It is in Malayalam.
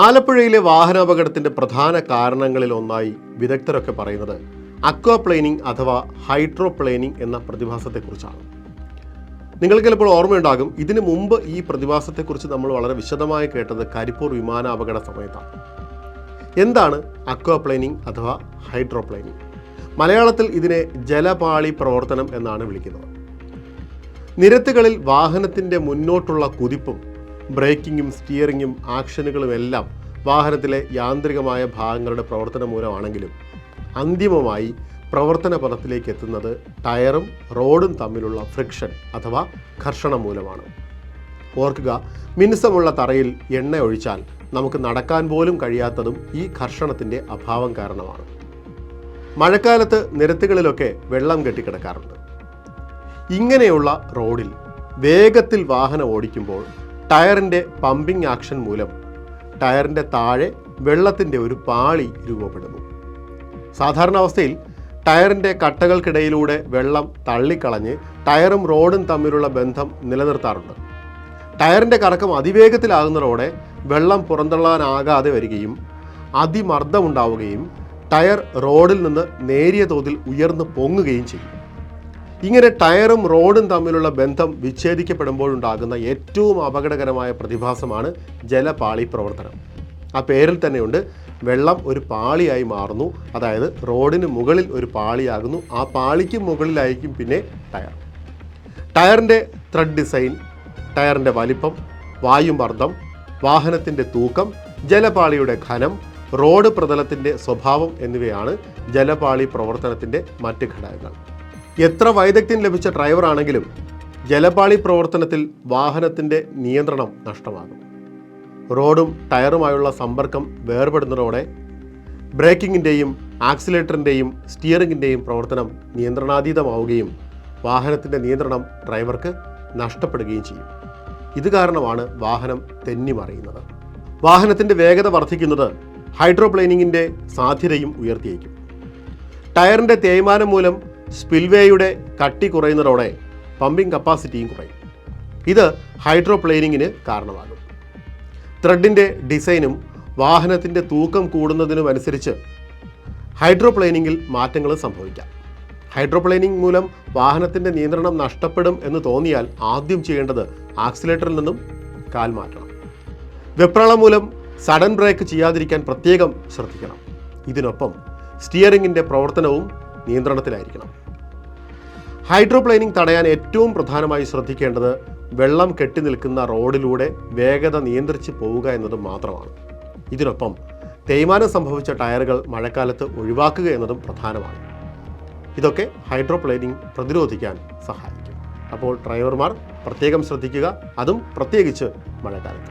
ആലപ്പുഴയിലെ വാഹനാപകടത്തിന്റെ പ്രധാന കാരണങ്ങളിൽ ഒന്നായി വിദഗ്ധരൊക്കെ പറയുന്നത് അക്വാപ്ലെയിനിങ് അഥവാ ഹൈഡ്രോപ്ലെയിനിങ് എന്ന പ്രതിഭാസത്തെക്കുറിച്ചാണ്. നിങ്ങൾക്ക് ചിലപ്പോൾ ഓർമ്മയുണ്ടാകും ഇതിനു മുമ്പ് ഈ പ്രതിഭാസത്തെക്കുറിച്ച് നമ്മൾ വളരെ വിശദമായി കേട്ടത് കരിപ്പൂർ വിമാനാപകട സമയത്താണ്. എന്താണ് അക്വാപ്ലെയിനിങ് അഥവാ ഹൈഡ്രോപ്ലെയിനിങ് മലയാളത്തിൽ ഇതിനെ ജലപാളി പ്രവർത്തനം എന്നാണ് വിളിക്കുന്നത്. നിരത്തുകളിൽ വാഹനത്തിന്റെ മുന്നോട്ടുള്ള കുതിപ്പും ബ്രേക്കിങ്ങും സ്റ്റിയറിങ്ങും ആക്ഷനുകളും എല്ലാം വാഹനത്തിലെ യാന്ത്രികമായ ഭാഗങ്ങളുടെ പ്രവർത്തന മൂലമാണെങ്കിലും അന്തിമമായി പ്രവർത്തന പദത്തിലേക്ക് എത്തുന്നത് ടയറും റോഡും തമ്മിലുള്ള ഫ്രിക്ഷൻ അഥവാ ഘർഷണം മൂലമാണ്. ഓർക്കുക മിനുസമുള്ള തറയിൽ എണ്ണ ഒഴിച്ചാൽ നമുക്ക് നടക്കാൻ പോലും കഴിയാത്തതും ഈ ഘർഷണത്തിന്റെ അഭാവം കാരണമാണ്. മഴക്കാലത്ത് നിരത്തുകളിലൊക്കെ വെള്ളം കെട്ടിക്കിടക്കാറുണ്ട്. ഇങ്ങനെയുള്ള റോഡിൽ വേഗത്തിൽ വാഹനം ഓടിക്കുമ്പോൾ ടയറിന്റെ പമ്പിംഗ് ആക്ഷൻ മൂലം ടയറിന്റെ താഴെ വെള്ളത്തിന്റെ ഒരു പാളി രൂപപ്പെടുന്നു. സാധാരണ അവസ്ഥയിൽ ടയറിന്റെ കട്ടകൾക്കിടയിലൂടെ വെള്ളം തള്ളിക്കളഞ്ഞ് ടയറും റോഡും തമ്മിലുള്ള ബന്ധം നിലനിർത്താറുണ്ട്. ടയറിന്റെ കറക്കം അതിവേഗത്തിലാകുന്നതോടെ വെള്ളം പുറന്തള്ളാനാകാതെ വരികയും അതിമർദ്ദമുണ്ടാവുകയും ടയർ റോഡിൽ നിന്ന് നേരിയ തോതിൽ ഉയർന്നു പൊങ്ങുകയും ചെയ്യും. ഇങ്ങനെ ടയറും റോഡും തമ്മിലുള്ള ബന്ധം വിച്ഛേദിക്കപ്പെടുമ്പോഴുണ്ടാകുന്ന ഏറ്റവും അപകടകരമായ പ്രതിഭാസമാണ് ജലപാളി പ്രവർത്തനം ആ പേരിൽ തന്നെയുണ്ട് വെള്ളം ഒരു പാളിയായി മാറുന്നു. അതായത് റോഡിന് മുകളിൽ ഒരു പാളിയാകുന്നു ആ പാളിക്ക് മുകളിലായിരിക്കും പിന്നെ ടയർ. ടയറിന്റെ ത്രെഡ് ഡിസൈൻ ടയറിന്റെ വലിപ്പം വായുമർദ്ദം വാഹനത്തിന്റെ തൂക്കം ജലപാളിയുടെ ഘനം റോഡ് പ്രതലത്തിന്റെ സ്വഭാവം എന്നിവയാണ് ജലപാളി പ്രവർത്തനത്തിന്റെ മറ്റ് ഘടകങ്ങൾ. എത്ര വൈദഗ്ധ്യം ലഭിച്ച ഡ്രൈവർ ആണെങ്കിലും ജലപാളി പ്രവർത്തനത്തിൽ വാഹനത്തിന്റെ നിയന്ത്രണം നഷ്ടമാകും. റോഡും ടയറുമായുള്ള സമ്പർക്കം വേർപെടുന്നതോടെ ബ്രേക്കിങ്ങിന്റെയും ആക്സിലേറ്ററിന്റെയും സ്റ്റിയറിങ്ങിന്റെയും പ്രവർത്തനം നിയന്ത്രണാതീതമാവുകയും വാഹനത്തിന്റെ നിയന്ത്രണം ഡ്രൈവർക്ക് നഷ്ടപ്പെടുകയും ചെയ്യും. ഇത് കാരണമാണ് വാഹനം തെന്നിമറിയുന്നത്. വാഹനത്തിന്റെ വേഗത വർദ്ധിക്കുന്നത് ഹൈഡ്രോപ്ലെയിനിങ്ങിന്റെ സാധ്യതയും ഉയർത്തിയേക്കും. ടയറിന്റെ തേയ്മാനം മൂലം സ്പിൽവേയുടെ കട്ടി കുറയുന്നതോടെ പമ്പിംഗ് കപ്പാസിറ്റിയും കുറയും. ഇത് ഹൈഡ്രോപ്ലെയിനിങ്ങിന് കാരണമാകും. ത്രെഡിന്റെ ഡിസൈനും വാഹനത്തിന്റെ തൂക്കം കൂടുന്നതിനുമനുസരിച്ച് ഹൈഡ്രോപ്ലെയിനിങ്ങിൽ മാറ്റങ്ങൾ സംഭവിക്കാം. ഹൈഡ്രോപ്ലെയിനിങ് മൂലം വാഹനത്തിന്റെ നിയന്ത്രണം നഷ്ടപ്പെടും എന്ന് തോന്നിയാൽ ആദ്യം ചെയ്യേണ്ടത് ആക്സിലേറ്ററിൽ നിന്നും കാൽ മാറ്റണം. വെപ്രാളം മൂലം സഡൻ ബ്രേക്ക് ചെയ്യാതിരിക്കാൻ പ്രത്യേകം ശ്രദ്ധിക്കണം. ഇതിനൊപ്പം സ്റ്റിയറിങ്ങിന്റെ പ്രവർത്തനവും നിയന്ത്രണത്തിലായിരിക്കണം. ഹൈഡ്രോപ്ലെയിനിങ് തടയാൻ ഏറ്റവും പ്രധാനമായി ശ്രദ്ധിക്കേണ്ടത് വെള്ളം കെട്ടി നിൽക്കുന്ന റോഡിലൂടെ വേഗത നിയന്ത്രിച്ച് പോവുക എന്നത് മാത്രമാണ്. ഇതിനൊപ്പം തേയ്മാനം സംഭവിച്ച ടയറുകൾ മഴക്കാലത്ത് ഒഴിവാക്കുക എന്നതും പ്രധാനമാണ്. ഇതൊക്കെ ഹൈഡ്രോപ്ലെയിനിങ് പ്രതിരോധിക്കാൻ സഹായിക്കും. അപ്പോൾ ഡ്രൈവർമാർ പ്രത്യേകം ശ്രദ്ധിക്കുക അതും പ്രത്യേകിച്ച് മഴക്കാലത്ത്.